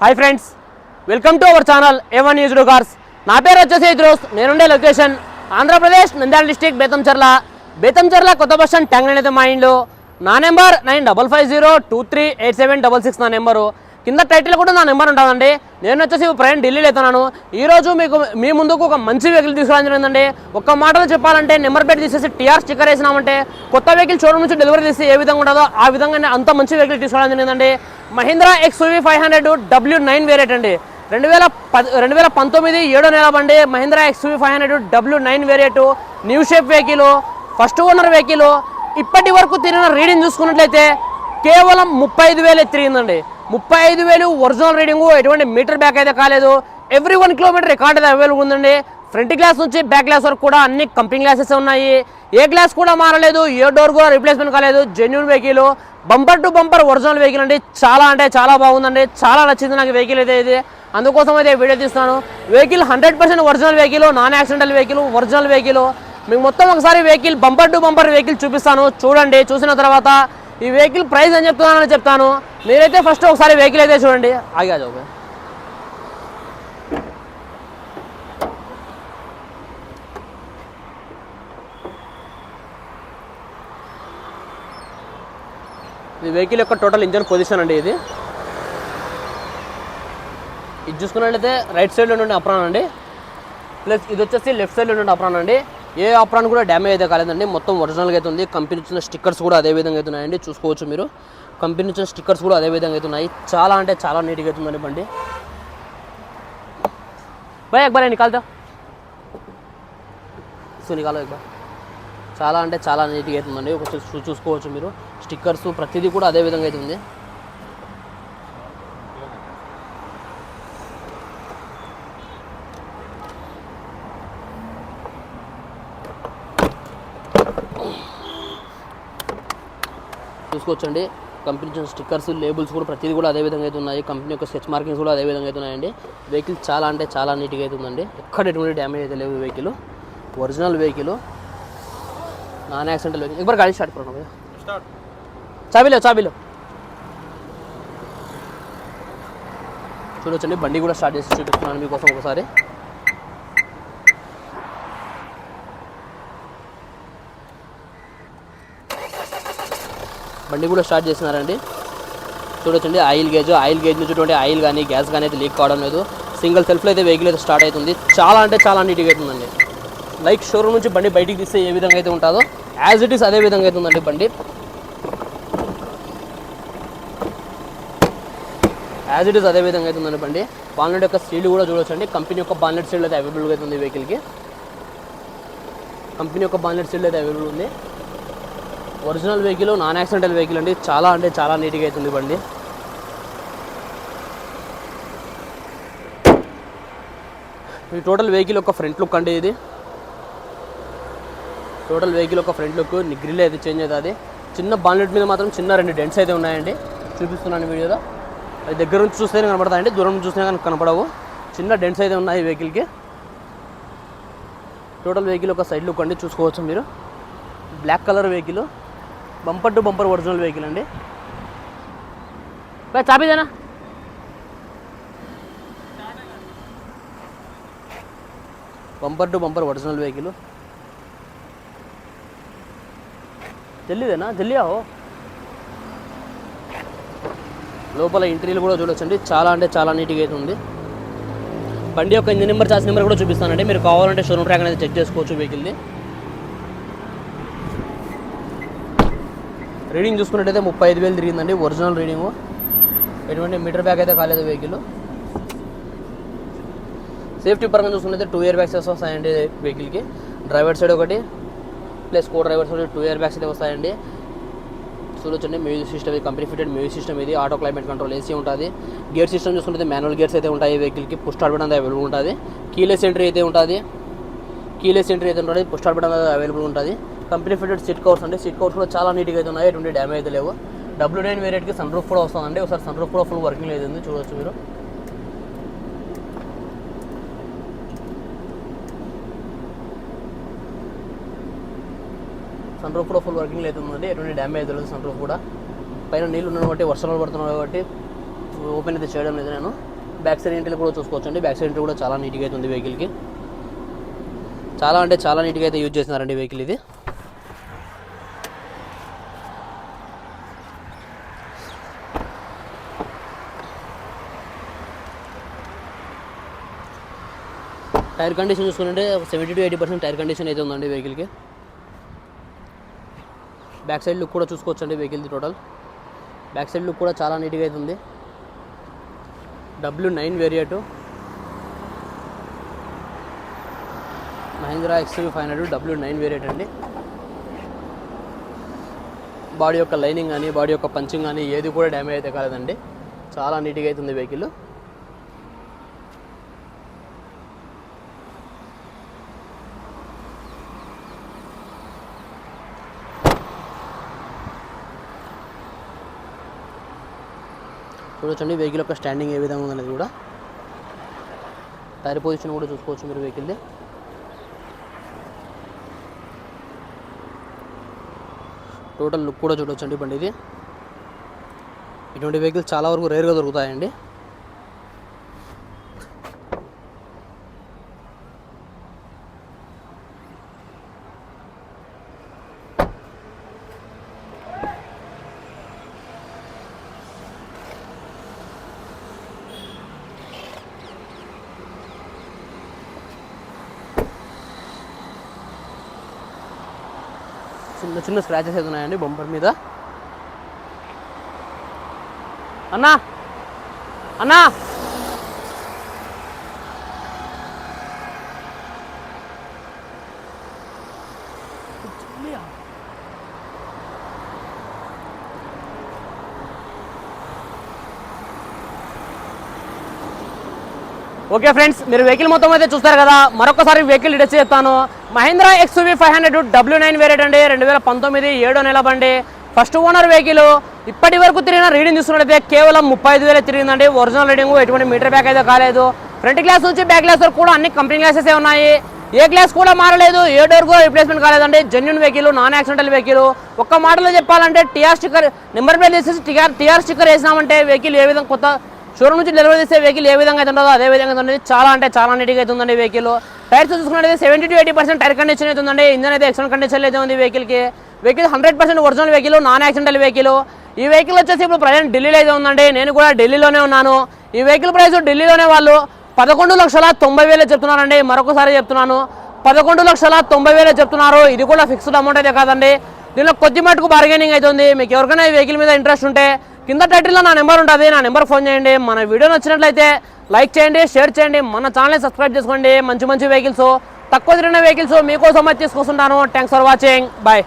Hi friends welcome to our channel A one news cars నా పేరు వచ్చేసి ఇద్రోస్ నేనుండే లొకేషన్ ఆంధ్రప్రదేశ్ నంద్యాల డిస్టిక్ బేతంచర్ల బేతంచర్ల కొత్త బస్ స్టాండ్ ట్యాంగ్ అనేది మా ఇంట్లో నా number nine double five zero two three eight seven double six నా నెంబరు కింద టైటిల్ కూడా నా నెంబర్ ఉంటుందండి. నేను వచ్చేసి ప్రయాణం ఢిల్లీలో వెళ్తున్నాను. ఈరోజు మీకు మీ ముందుకు ఒక మంచి వెహికల్ తీసుకురావడం జరిగిందండి ఒక్క మాటలో చెప్పాలంటే నెంబర్ ప్లేట్ తీసేసి టీఆర్ స్టిక్కర్ వేసినామంటే కొత్త వెహికల్ షోరూమ్ నుంచి డెలివరీ తీసి ఏ విధంగా ఉంటుందో ఆ విధంగానే అంత మంచి వెహికల్ తీసుకురావడం జరిగిందండి Mahindra XUV five hundred W nine variant అండి. రెండు వేల పది రెండు వేల పంతొమ్మిది ఏడో నెల బండి Mahindra XUV five hundred W nine variant new shape vehicle first owner vehicle ఇప్పటి వరకు తిరిగిన రీడింగ్ చూసుకున్నట్లయితే కేవలం ముప్పై ఐదు వేలు తిరిగిందండి. ముప్పై ఐదు వేలు ఒరిజినల్ రీడింగ్ ఎటువంటి మీటర్ బ్యాక్ అయితే కాలేదు. ఎవ్రీ వన్ కిలోమీటర్ రికార్డ్ అయితే అవైలబుల్ ఉందండి. ఫ్రంట్ గ్లాస్ నుంచి బ్యాక్ గ్లాస్ వరకు కూడా అన్ని కంపెనీ గ్లాసెస్ ఉన్నాయి. ఏ గ్లాస్ కూడా మారలేదు ఏ డోర్ కూడా రిప్లేస్మెంట్ కాలేదు. Genuine vehicle bumper to bumper original vehicle అండి. చాలా అంటే చాలా బాగుందండి. చాలా నచ్చింది నాకు వెహికల్ అయితే ఇది. అందుకోసం అయితే వీడియో తీస్తున్నాను. Vehicle hundred percent original vehicle non accidental vehicle original vehicle మీకు మొత్తం ఒకసారి vehicle bumper to bumper vehicle చూపిస్తాను. చూడండి చూసిన తర్వాత ఈ వెహికల్ ప్రైస్ అని చెప్తున్నానని చెప్తాను. మీరైతే ఫస్ట్ ఒకసారి వెహికల్ అయితే చూడండి. ఆగా చౌక ఇది వెహికల్ యొక్క టోటల్ ఇంజన్ పొజిషన్ అండి ఇది. ఇది చూసుకున్నట్లయితే రైట్ సైడ్లో నుండి అప్రాన్ అండి. ప్లస్ ఇది వచ్చేసి లెఫ్ట్ సైడ్లో నుండి అప్రాన్ అండి. ఏ ఆప్రాన్ కూడా డ్యామేజ్ అయితే కాలేదండి. మొత్తం ఒరిజినల్గా అయితే ఉంది. కంపెనీ ఇచ్చిన స్టిక్కర్స్ కూడా అదే విధంగా అయితే ఉన్నాయండి. చూసుకోవచ్చు మీరు. కంపెనీ ఇచ్చిన స్టిక్కర్స్ కూడా అదే విధంగా అవుతున్నాయి చాలా అంటే చాలా నీట్గా అవుతుందండి బండి. భయ్ ఎక్బార్ నికాల్తా సో నికాలో ఎక్బార్ చాలా అంటే చాలా నీట్గా అవుతుందండి ఉందండి. ఒకసారి చూసుకోవచ్చు మీరు. స్టిక్కర్స్ ప్రతిదీ కూడా అదే విధంగా అయితే చూసుకోవచ్చండి. కంపెనీ స్టిక్కర్స్ లేబుల్స్ కూడా ప్రతిదీ కూడా అదే విధంగా అయితే ఉన్నాయి. కంపెనీ యొక్క స్కెచ్ మార్కింగ్స్ కూడా అదే విధంగా అయితే ఉన్నాయండి. వెహికల్ చాలా అంటే చాలా నీట్గా అయితే ఉందండి. ఎక్కడ ఎటువంటి డ్యామేజ్ అయితే లేవు vehicle original vehicle non accidental vehicle ఇప్పుడు గాడి స్టార్ట్ పడుకోండి చాబీలో చాబీలో. చూడొచ్చండి. బండి కూడా స్టార్ట్ చేసి చూపిస్తున్నాను మీకోసం ఒకసారి. బండి కూడా స్టార్ట్ చేసినారండి చూడొచ్చండి ఆయిల్ గేజ్ ఆయిల్ గేజ్ నుంచి ఆయిల్ కానీ గ్యాస్ కానీ అయితే లీక్ కావడం లేదు. సింగిల్ సెల్ఫ్లో అయితే వెహికల్ అయితే స్టార్ట్ అవుతుంది. చాలా అంటే చాలా నీట్గా అవుతుందండి లైక్ షోరూమ్ నుంచి బండి బయటికి తీస్తే ఏ విధంగా అయితే ఉంటుందో యాజ్ ఇట్ ఈస్ అదే విధంగా అయితే ఉందండి బండి. యాజ్ ఇట్ ఈస్ అదే విధంగా అయితే బండి. బాన్లెట్ యొక్క స్టీల్ కూడా చూడొచ్చండి. కంపెనీ యొక్క బాన్లెట్ స్టీల్ అయితే అవైలబుల్గా అవుతుంది వెహికల్కి. కంపెనీ యొక్క బాన్లెట్ స్టీల్ అయితే అవైలబుల్ ఉంది. Original vehicle non accidental vehicle అండి. చాలా అంటే చాలా నీట్గా అవుతుంది బండి. ఈ టోటల్ వెహికల్ ఒక ఫ్రంట్ లుక్ అండి ఇది. టోటల్ వెహికల్ ఒక ఫ్రంట్ లుక్ గ్రిల్ అయితే చేంజ్ అవుతుంది చిన్న బాన్లెట్ మీద మాత్రం చిన్న రెండు డెంట్స్ అయితే ఉన్నాయండి. చూపిస్తున్నాను వీడియోలో. అది దగ్గర నుంచి చూస్తేనే కనపడతాయండి దూరం నుంచి చూస్తేనే కనుక కనపడవు. చిన్న డెంట్స్ అయితే ఉన్నాయి వెహికల్కి. టోటల్ వెహికల్ ఒక సైడ్ లుక్ అండి చూసుకోవచ్చు మీరు. Black colour vehicle. Bumper to bumper original vehicle అండి. బై చాబీదేనా bumper to bumper original vehicle. జల్లిదేనా జల్లి ఆవో లోపల ఇంటీరియర్ కూడా చూడొచ్చండి. చాలా అంటే చాలా నీట్గా అయితే ఉంది. బండి యొక్క ఇంజిన్ నెంబర్ చార్జ్ నెంబర్ కూడా చూపిస్తానండి. మీరు కావాలంటే షోరూమ్ ట్రాక్ అనేది చెక్ చేసుకోవచ్చు వెహికల్ది రీడింగ్ చూసుకున్నట్టయితే ముప్పై ఐదు వేలు తిరిగిందండి ఒరిజినల్ రీడింగ్ ఎటువంటి మీటర్ బ్యాగ్ అయితే కాలేదు వెహికల్ సేఫ్టీ పరంగా చూసుకున్నట్లయితే టూ ఇయర్ బ్యాగ్స్ వస్తాయండి వెహికల్కి డ్రైవర్ సైడ్ ఒకటి plus co driver side two air bags అయితే వస్తాయండి. చూడొచ్చండి మ్యూజిక్ సిస్టమ్ ఇది కంపెనీ ఫిటెడ్ మ్యూజిక్ సిస్టమ్ ఇది ఆటో క్లైమేట్ కంట్రోల్ ఏసీ ఉంటుంది. గేర్ సిస్టమ్ చూసుకుంటే మాన్యువల్ గేర్స్ అయితే ఉంటాయి వెహికల్కి పుష్ స్టార్ట్ బటన్ అవైలబుల్ ఉంటుంది. కీలెస్ ఎంట్రీ అయితే ఉంటుంది. కీలెస్ ఎంట్రీ అయితే ఉంటుంది. పుష్ స్టార్ట్ బటన్ అవైలబుల్ ఉంటుంది. కంపెనీ ఫిటెడ్ సీట్ కవర్స్ అండి. సీట్ కవర్స్ కూడా చాలా నీట్గా అయితే ఉన్నాయి. ఎటువంటి డ్యామేజ్ అయితే లేవు. డబ్ల్యూ నైన్ వేరియట్కి సన్ రూఫ్ కూడా వస్తుందండి ఒకసారి సన్ రూఫ్ కూడా ఫుల్ వర్కింగ్ లేదు చూడవచ్చు మీరు. సన్ రూఫ్ కూడా ఫుల్ వర్కింగ్ అవుతుందండి ఎటువంటి డ్యామేజ్ లేదు సన్ రూఫ్ కూడా. పైన నీళ్ళు ఉన్న కాబట్టి వర్షాలు పడుతున్నాయి కాబట్టి ఓపెన్ అయితే చేయడం లేదు నేను. బ్యాక్ సైడ్ ఇంటిలో కూడా చూసుకోవచ్చండి బ్యాక్ సైడ్ ఇంటి కూడా చాలా నీట్గా అయితే ఉంది వెహికల్కి. చాలా అంటే చాలా నీట్గా అయితే యూజ్ చేస్తున్నారండి వెహికల్ ఇది. టైర్ కండిషన్ చూసుకుంటే seventy to eighty percent tyre condition అయితే ఉందండి వెహికల్కి. బ్యాక్ సైడ్ లుక్ కూడా చూసుకోవచ్చండి వెహికల్ది టోటల్. బ్యాక్ సైడ్ లుక్ కూడా చాలా నీట్గా అయితే ఉంది. W nine variant Mahindra XUV five hundred W nine variant అండి. బాడీ యొక్క లైనింగ్ కానీ బాడీ యొక్క పంచింగ్ కానీ ఏది కూడా డ్యామేజ్ అయితే కాలేదండి. చాలా నీట్గా అయితే ఉంది వెహికల్. చూడొచ్చండి. వెహికల్ యొక్క స్టాండింగ్ ఏ విధంగా ఉందనేది కూడా. టైర్ పొజిషన్ కూడా చూసుకోవచ్చు మీరు వెహికల్ది టోటల్ లుక్ కూడా చూడొచ్చండి బండి ఇది ఇటువంటి వెహికల్స్ చాలా వరకు రేర్గా దొరుకుతాయండి. చిన్న చిన్న స్క్రాచెస్ అయితే ఉన్నాయండి బంపర్ మీద. అన్నా! అన్నా! ఓకే ఫ్రెండ్స్ మీరు వెహికల్ మొత్తం అయితే చూస్తారు కదా. మరొకసారి వెహికల్ డీటెయిల్స్ చేస్తాను Mahindra XV five hundred W nine variant అండి. రెండు వేల పంతొమ్మిది ఏడో నెల బండి. First owner vehicle. ఇప్పటి వరకు తిరిగిన రీడింగ్ చూసుకున్నట్లయితే కేవలం ముప్పై ఐదు వేలు తిరిగిందండి. ఒరిజినల్ రీడింగ్ ఎటువంటి మీటర్ బ్యాక్ అయితే కాలేదు. ఫ్రంట్ గ్లాస్ నుంచి బ్యాక్ గ్లాస్ వరకు కూడా అన్ని కంపెనీ గ్లాసెస్ ఉన్నాయి. ఏ గ్లాస్ కూడా మారలేదు ఏ డోర్ కూడా రిప్లేస్మెంట్ కాలేదండి. Genuine vehicle non accidental vehicle. ఒక్క మాటలో చెప్పాలంటే టీఆర్ స్టిక్కర్ నెంబర్ ప్లేట్ తీసేసి టీఆర్ టీఆర్ స్టిక్కర్ వేసినామంటే వెహికల్ ఏ విధంగా కొత్త షోరూమ్ నుంచి డెలివరీ చేసే వెహికల్ ఏ విధంగా అయితే ఉండదో అదే విధంగా అయితే ఉంటుంది చాలా అంటే చాలా నీట్గా అయితే ఉందండి వెహికల్ టైర్స్ చూసుకున్నట్లయితే seventy to eighty percent tyre condition అయితే ఉందండి. ఇంజన్ అయితే ఎక్సలెంట్ కండిషన్ అయితే ఉంది వెహికల్కి vehicle hundred percent original vehicle non accidental vehicle ఈ వెహికల్ వచ్చేసి ఇప్పుడు ప్రజెంట్ ఢిల్లీలో అయితే ఉందండి. నేను కూడా ఢిల్లీలోనే ఉన్నాను. ఈ వెహికల్ ప్రైస్ ఢిల్లీలోనే వాళ్ళు పదకొండు లక్షల తొంభై వేలే చెప్తున్నారండి. మరొకసారి చెప్తున్నాను. పదకొండు లక్షల తొంభై వేలే చెప్తున్నారు. ఇది కూడా ఫిక్స్డ్ అమౌంట్ అయితే కాదండి. దీనిలో కొద్ది మటుకు బార్గెనింగ్ అవుతుంది మీకు ఎవరికైనా ఈ వెహికల్ మీద ఇంట్రెస్ట్ ఉంటే కింద టైటిల్లో నా నెంబర్ ఉంటుంది. నా నెంబర్ ఫోన్ చేయండి. మన వీడియో నచ్చినట్లయితే లైక్ చేయండి షేర్ చేయండి. మన ఛానల్ని సబ్స్క్రైబ్ చేసుకోండి. మంచి మంచి వెహికల్స్. తక్కువ తిరిగిన వెహికల్స్ మీకోసం వచ్చి తీసుకొస్తుంటాను. Thanks for watching bye